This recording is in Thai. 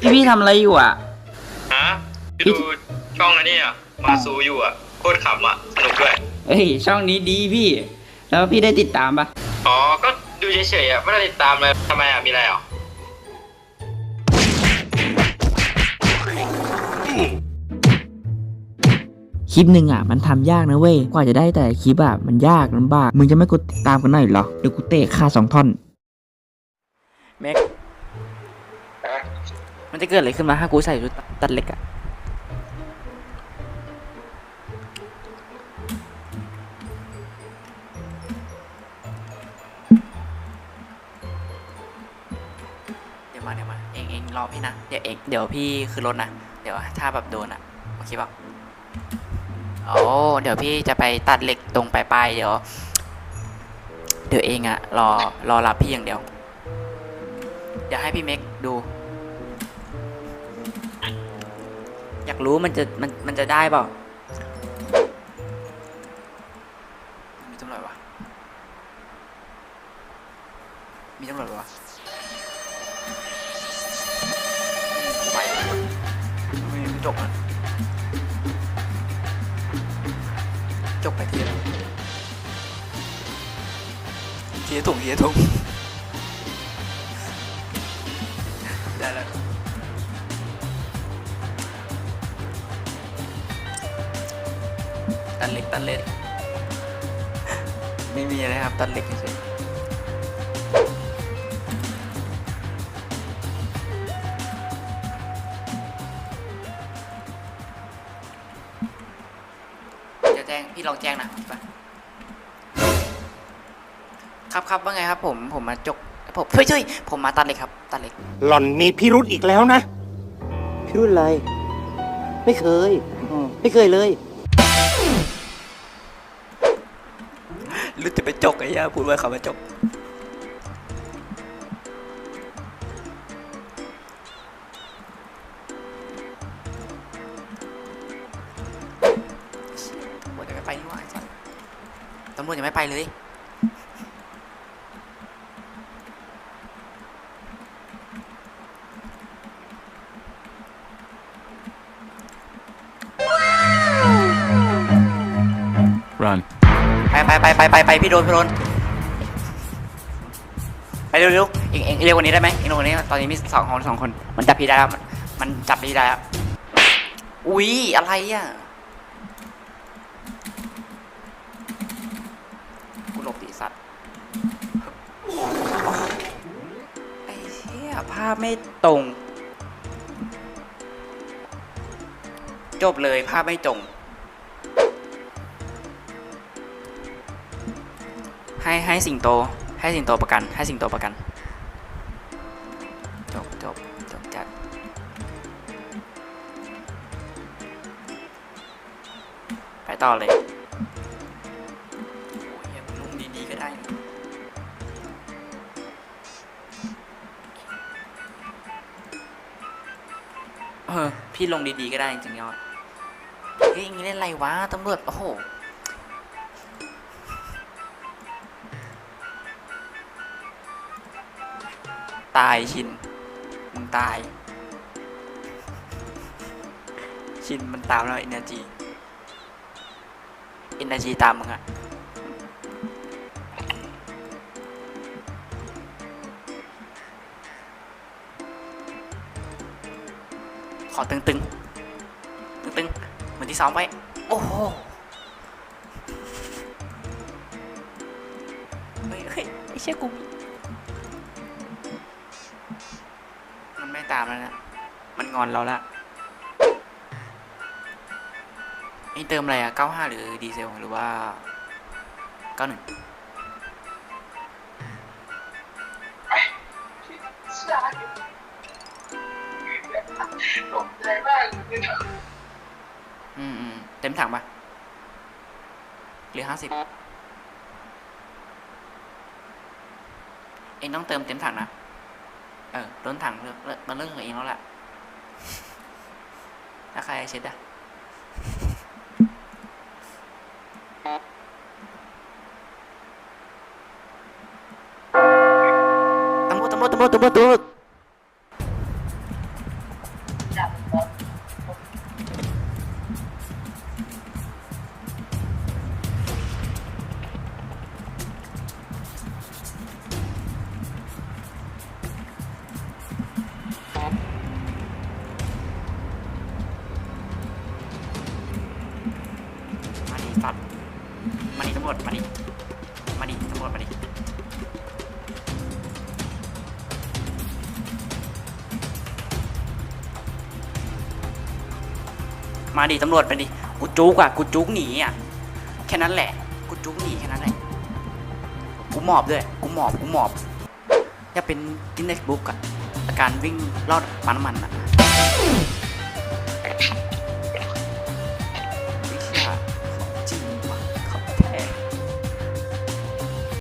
พี่พี่ทำอะไรอยู่อะฮะดูช่องอันนี้อะมาซูอยู่อะโคตรขำอะสนุกด้วยเอ้ยช่องนี้ดีพี่ แล้วพี่ได้ติดตามปะอ๋อก็ดูเฉยๆอะไม่ได้ติดตามเลยทำไมอะมีอะไรอะคลิปหนึ่งอะมันทำยากนะเว้ยกว่าจะได้แต่ละคลิปอะมันยากลำบากมึงจะไม่กดติดตามกันหน่อยเหรอเดี๋ยวกูเตะค่าสองท่อนเมก มันจะเกิดอะไรขึ้นมาถ้ากูใส่ชุดตัดเหล็กอะเดี๋ยวมาเดี๋ยวมาเองเองรอพี่นะ เดี๋ยวเองเดี๋ยวพี่คือรถนะ เดี๋ยวถ้าแบบโดนอะโอเคป่ะโอ้เดี๋ยวพี่จะไปตัดเหล็กตรงปลายๆเดี๋ยว เดี๋ยวเองอะรอรอรับพี่อย่างเดียว เดี๋ยวให้พี่เม็กดู อยากรู้มันจะมันมันจะได้เปล่ามีตำรวจวะมีตำรวจวะไปไม่ไม่จบอะจบไปทีละทีละถุงทีละถุง ตันเล็กตันเล็กไม่มีอะไรครับ ตันเล็กเฉยๆจะแจ้ง พี่ลองแจ้งนะไปครับครับว่าไงครับ ผมผมมาจกผมเฮ้ยเฮ้ยผมมาตัดเหล็กครับ ตัดเหล็ก หล่อนมีพิรุธอีกแล้วนะ พี่รุ่นอะไร ไม่เคย ไม่เคยเลย หรือจะไปจกไอ้ย่าพูดไว้เขามาจกตำรวจจะไม่ไปนี่หว่าไอ้สัสตำรวจจะไม่ไปเลย ไปไปไปไปไปไปพี่โดนพี่โดนไปเร็วเร็วเองเองเร็วกว่านี้ได้ไหมเองเร็วกว่านี้ตอนนี้มีสองคนสองคน มันจับพี่ได้แล้วมันมันจับพี่ได้แล้วอุ๊ยอะไรอะกูหลบดีสัตว์ไอ้เหี้ยภาพไม่ตรง จบเลยภาพไม่ตรง ให้ให้สิงโต ให้สิงโตประกัน ให้สิงโตประกัน จบจบจบจัด ไปต่อเลยลุงดีๆก็ได้เออพี่ลงดีๆก็ได้จริงๆยอดเฮ้ยอย่างนี้เล่นไรวะตำรวจโอ้โห ตายชิน มึงตาย ชินมันตามแล้วเอเนอร์จีเอเนอร์จีตามมึงอะขอตึงตึงตึงตึงเหมือนที่ซ้อมไว้ โอ้โหเฮ้ยเฮ้ยไอ้เชี่ยกู ไม่ตามแล้วนะ มันงอนเราละนี่เติมอะไรอะ95 หรือดีเซลหรือว่า 91อืมอืมเต็มถังปะหรือ50เองต้องเติมเต็มถังนะ เออล้นถังเริ่มเริ่มมันเรื่องของเองแล้วแหละถ้าใครเช็ดอะตำรวจตำรวจตำรวจตำรวจตำรวจ มาดิตำรวจมาดิ มาดิตำรวจมาดิมาดิตำรวจมาดิ กูจุกอะ กูจุกหนีอะ แค่นั้นแหละ กูจุกหนีแค่นั้นแหละ กูหมอบด้วย กูหมอบ กูหมอบจะเป็นกินเน็ตบุ๊กอะ อาการวิ่งรอดปั๊น้ำมันอะ